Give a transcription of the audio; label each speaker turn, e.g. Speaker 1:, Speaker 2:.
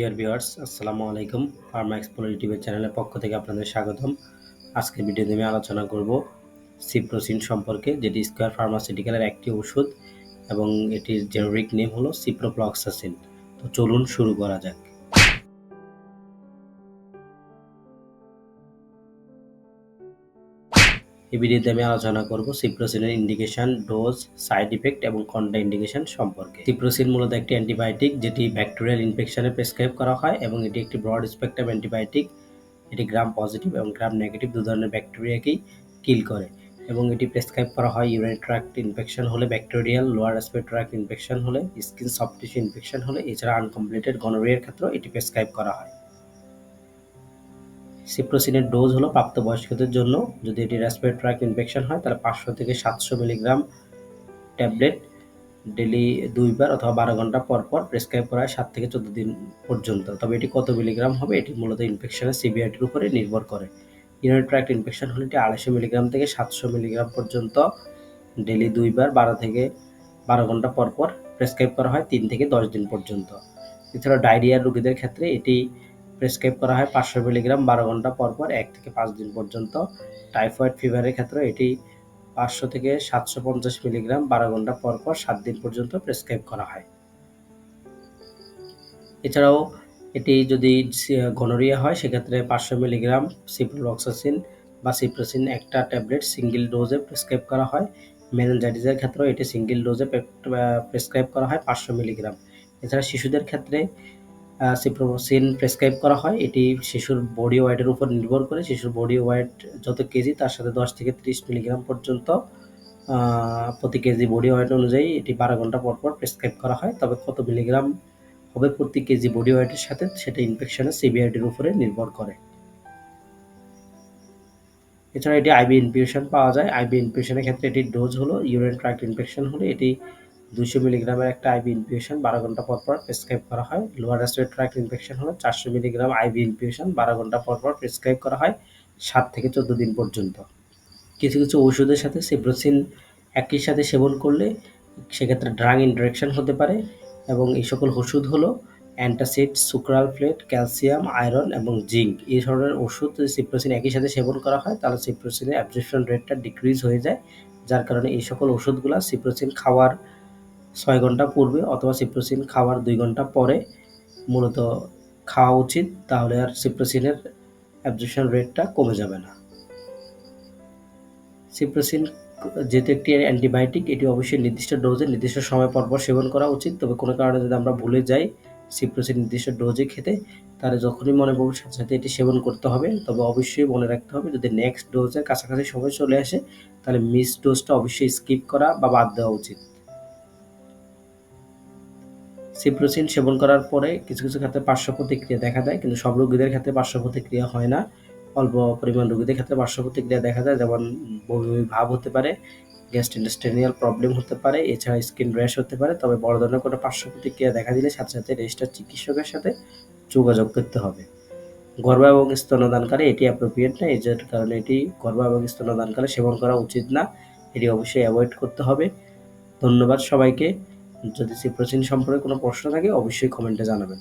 Speaker 1: Dear viewers আসসালামু আলাইকুম। Pharma explore ইউটিউবের চ্যানেলের পক্ষ থেকে আপনাদের স্বাগতম। আজকের ভিডিওতে আমি আলোচনা করব সিপ্রোসিন সম্পর্কে, যেটি স্কোয়ার ফার্মাসিউটিক্যালের একটি ওষুধ এবং এটির জেনেরিক নেম হলো সিপ্রোপ্লক্সাসিন তো চলুন শুরু করা যাক। এই ভিডিওতে আমি আলোচনা করব সিপ্রোসিনের ইন্ডিকেশন ডোজ সাইড ইফেক্ট এবং কন্ট্রা ইন্ডিকেশন সম্পর্কে। সিপ্রোসিন মূলত একটি অ্যান্টিবায়োটিক যেটি ব্যাকটেরিয়াল ইনফেকশনে প্রেসক্রাইব করা হয় এবং এটি একটি ব্রড স্পেকট্রাম অ্যান্টিবায়োটিক। এটি গ্রাম পজিটিভ এবং গ্রাম নেগেটিভ দু ধরনের ব্যাকটেরিয়াকেই কিল করে এবং এটি প্রেসক্রাইব করা হয় ইউরিন ট্র্যাক্ট ইনফেকশন হলে bacterial lower respiratory tract infection হলে স্কিন সফট টিস্যু ইনফেকশন হলে, এছাড়া আনকমপ্লিটেড গনোরিয়ার ক্ষেত্রেও এটি প্রেসক্রাইব করা হয়। সিপ্রোসিনের ডোজ হলো প্রাপ্তবয়স্কদের জন্য। যদি এটি রেসপিরেটরি ট্র্যাক ইনফেকশন হয়, তাহলে পাঁচশো থেকে সাতশো মিলিগ্রাম ট্যাবলেট ডেলি দুইবার অথবা বারো ঘণ্টা পর পর প্রেসক্রাইব করা হয় সাত থেকে চোদ্দ দিন পর্যন্ত। তবে এটি কত মিলিগ্রাম হবে, এটি মূলত ইনফেকশনের সিভিয়ারিটির উপরে নির্ভর করে। ইউরিন ট্র্যাক্ট ইনফেকশন হলে এটি আড়াইশো মিলিগ্রাম থেকে সাতশো মিলিগ্রাম পর্যন্ত ডেলি দুইবার বারো থেকে বারো ঘণ্টা পর পর প্রেসক্রাইব করা হয় তিন থেকে দশ দিন পর্যন্ত। এছাড়া ডায়রিয়ার রোগীদের ক্ষেত্রে এটি প্রেসক্রাইব করা হয় পাঁচশো মিলিগ্রাম বারো ঘণ্টা পর পর এক থেকে পাঁচ দিন পর্যন্ত। টাইফয়েড ফিভারের ক্ষেত্রে এটি পাঁচশো থেকে সাতশো পঞ্চাশ মিলিগ্রাম বারো ঘণ্টা পর পর সাত দিন পর্যন্ত প্রেসক্রাইব করা হয়। এছাড়াও এটি যদি গনোরিয়া হয়, সেক্ষেত্রে পাঁচশো মিলিগ্রাম সিপ্রোলক্সাসিন বা সিপ্রোসিন একটা ট্যাবলেট সিঙ্গেল ডোজে প্রেসক্রাইব করা হয়। মেনেনজাইটিসের ক্ষেত্রেও এটি সিঙ্গেল ডোজে প্রেসক্রাইব করা হয় পাঁচশো মিলিগ্রাম। এছাড়া শিশুদের ক্ষেত্রে সিপ্রোসিন প্রেসক্রাইব করা হয়। এটি শিশুর বডি ওয়েটের উপর নির্ভর করে। শিশুর বডি ওয়েট যত কেজি তার সাথে দশ থেকে ত্রিশ মিলিগ্রাম পর্যন্ত প্রতি কেজি বডি ওয়েট অনুযায়ী এটি বারো ঘণ্টা পর পর প্রেসক্রাইব করা হয়। তবে কত মিলিগ্রাম হবে প্রতি কেজি বডি ওয়েটের সাথে, সেটা ইনফেকশনের সিভিয়ারিটির উপরে নির্ভর করে। এছাড়া এটি আইবি ইনফিউশন পাওয়া যায়। আইবি ইনফিউশনের ক্ষেত্রে এটির ডোজ হলো ইউরিন ট্র্যাক্ট ইনফেকশন হলে এটি দুশো মিলিগ্রামের একটা আইবি ইনফিউশন বারো ঘণ্টা পর পর প্রেসক্রাইব করা হয়। লোয়ার ট্র্যাক্ট ইনফেকশন হলে চারশো মিলিগ্রাম আইবি ইনফিউশন বারো ঘণ্টা পর পর প্রেসক্রাইব করা হয় সাত থেকে চোদ্দ দিন পর্যন্ত। কিছু কিছু ওষুধের সাথে সিব্রোসিন একই সাথে সেবন করলে সেক্ষেত্রে ড্রাগ ইন্টারেকশন হতে পারে এবং এই সকল ওষুধ হলো antacid sucralfate calcium iron এবং জিঙ্ক এই ধরনের ওষুধ যদি সিপ্রোসিন একই সাথে সেবন করা হয়, তাহলে সিপ্রোসিনের অ্যাবজর্পশন রেটটা ডিক্রিজ হয়ে যায়। যার কারণে এই সকল ওষুধগুলো সিপ্রোসিন খাওয়ার ছয় ঘণ্টা পূর্বে অথবা সিপ্রোসিন খাওয়ার দুই ঘণ্টা পরে মূলত খাওয়া উচিত, তাহলে আর সিপ্রোসিনের অ্যাবজর্পশন রেটটা কমে যাবে না। সিপ্রোসিন যেহেতু একটি অ্যান্টিবায়োটিক এটি অবশ্যই নির্দিষ্ট ডোজে নির্দিষ্ট সময় পর পর সেবন করা উচিত। তবে কোনো কারণে যদি আমরা ভুলে যাই সিপ্রোসিন নির্দিষ্ট ডোজে খেতে, তাহলে যখনই মনে পড়বে সাথে সাথে এটি সেবন করতে হবে। তবে অবশ্যই মনে রাখতে হবে, যদি নেক্সট ডোজের কাছাকাছি সময় চলে আসে, তাহলে মিস ডোজটা অবশ্যই স্কিপ করা বা বাদ দেওয়া উচিত। সিপ্রোসিন সেবন করার পরে কিছু কিছু ক্ষেত্রে পার্শ্ব প্রতিক্রিয়া দেখা যায় কিন্তু সব রোগীদের ক্ষেত্রে পার্শ্ব প্রতিক্রিয়া হয় না। অল্প পরিমাণ রোগীদের ক্ষেত্রে পার্শ্ব প্রতিক্রিয়া দেখা যায়, যেমন বমি ভাব হতে পারে গ্যাস্ট্রিনস্টেনিয়াল প্রবলেম হতে পারে, এছাড়া স্কিন র্যাশ হতে পারে। তবে বড় ধরনের কোনো পার্শ্ব প্রতিক্রিয়া দেখা দিলে সাথে সাথে রেজিস্টার চিকিৎসকের সাথে যোগাযোগ করতে হবে। গর্ভ এবং স্তনদানকালে এটি অ্যাপ্রোপ্রিয়েট না, এর কারণে এটি গর্ভ এবং স্তনদানকালে সেবন করা উচিত না। এটি অবশ্যই অ্যাভয়েড করতে হবে। ধন্যবাদ সবাইকে। যদি সিপ্রোসিন সম্পর্কে কোনো প্রশ্ন থাকে অবশ্যই কমেন্টে জানাবেন।